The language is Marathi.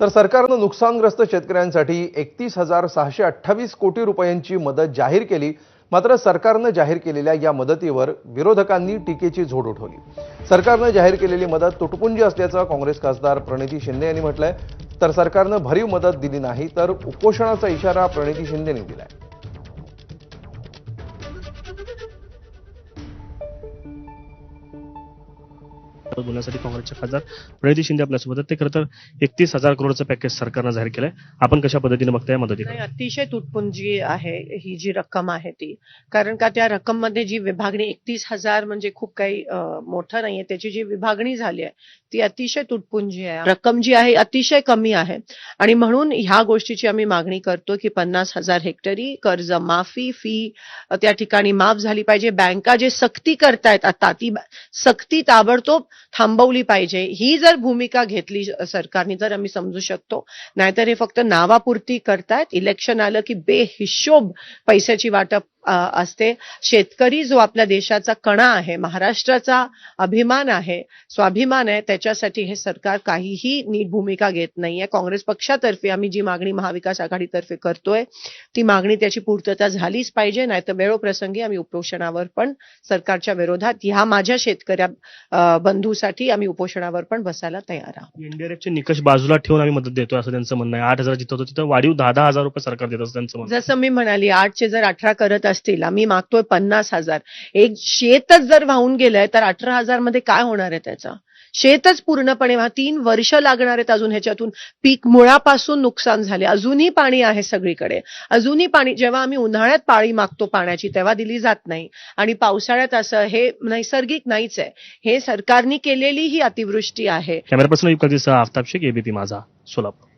तर सरकारनं नुकसानग्रस्त शेतकऱ्यांसाठी एकतीस हजार सहाशे अठ्ठावीस कोटी रुपयांची मदत जाहीर केली. मात्र सरकारनं जाहीर केलेल्या या मदतीवर विरोधकांनी टीकेची झोड उठवली. सरकारनं जाहीर केलेली मदत तुटपुंजी असल्याचं काँग्रेस खासदार प्रणिती शिंदे यांनी म्हटलंय. तर सरकारनं भरीव मदत दिली नाही तर उपोषणाचा इशारा प्रणिती शिंदेनी दिलाय. बोलण्यासाठी काँग्रेसचे खासदार प्रणिती शिंदे आपल्यासोबत आहेत. ते खरं तर एकतीस हजार करोडचं पॅकेज सरकारनं जाहीर केलंय. आपण कशा पद्धतीने बघताय मदत अतिशय तुटपुंजी आहे ही जी रक्कम आहे ती. कारण का त्या रक्कममध्ये जी विभागणी एकतीस हजार म्हणजे खूप काही मोठं नाहीये. त्याची जी विभागणी झाली आहे ती अतिशय तुटपुंजी आहे. रक्कम जी आहे अतिशय कमी आहे. आणि म्हणून ह्या गोष्टीची आम्ही मागणी करतो की पन्नास हजार हेक्टरी कर्ज माफी फी त्या ठिकाणी माफ झाली पाहिजे. बँका जे सक्ती करतायत आता ती सक्ती ताबडतोब थांबवली पाहिजे. ही जर भूमिका घेतली सरकारने तर आम्ही समजू शकतो. नाहीतर हे फक्त नावापुरती करतायत. इलेक्शन आलं की बेहिशोब पैशाची वाटप असते. शेतकरी जो आपल्या देशाचा कणा आहे महाराष्ट्राचा अभिमान आहे स्वाभिमान आहे त्याच्यासाठी हे सरकार काहीही नीट भूमिका घेत नाहीये. काँग्रेस पक्षातर्फे आम्ही जी मागणी महाविकास आघाडीतर्फे करतोय ती मागणी त्याची पूर्तता झालीच पाहिजे नाहीतर वेळोप्रसंगी आम्ही उपोषणावर पण सरकारच्या विरोधात ह्या माझ्या शेतकऱ्या बंधूसाठी आम्ही उपोषणावर पण बसायला तयार आहोत. एनडीआरएफचे निकष बाजूला ठेवून आम्ही मदत देतोय असं त्यांचं म्हणणं आहे. आठ हजार जिथं होतं तिथं वाढीव दहा दहा हजार रुपये सरकार देत असं त्यांचं. जसं मी म्हणाली आठचे जर अठरा करत असतील आम्ही मागतोय पन्नास हजार. एक शेतच जर वाहून गेलंय तर अठरा हजारमध्ये काय होणार आहे त्याचा? शेतच पूर्णपणे तीन वर्ष लागणार आहेत अजून ह्याच्यातून. पीक मुळापासून नुकसान झाले. अजूनही पाणी आहे सगळीकडे. अजूनही पाणी जेव्हा आम्ही उन्हाळ्यात पाळी मागतो पाण्याची तेव्हा दिली जात नाही. आणि पावसाळ्यात असं हे नैसर्गिक नाहीच आहे. हे सरकारने केलेली ही अतिवृष्टी आहे. Camera person Aftab Shaikh ABP Majha Solapur.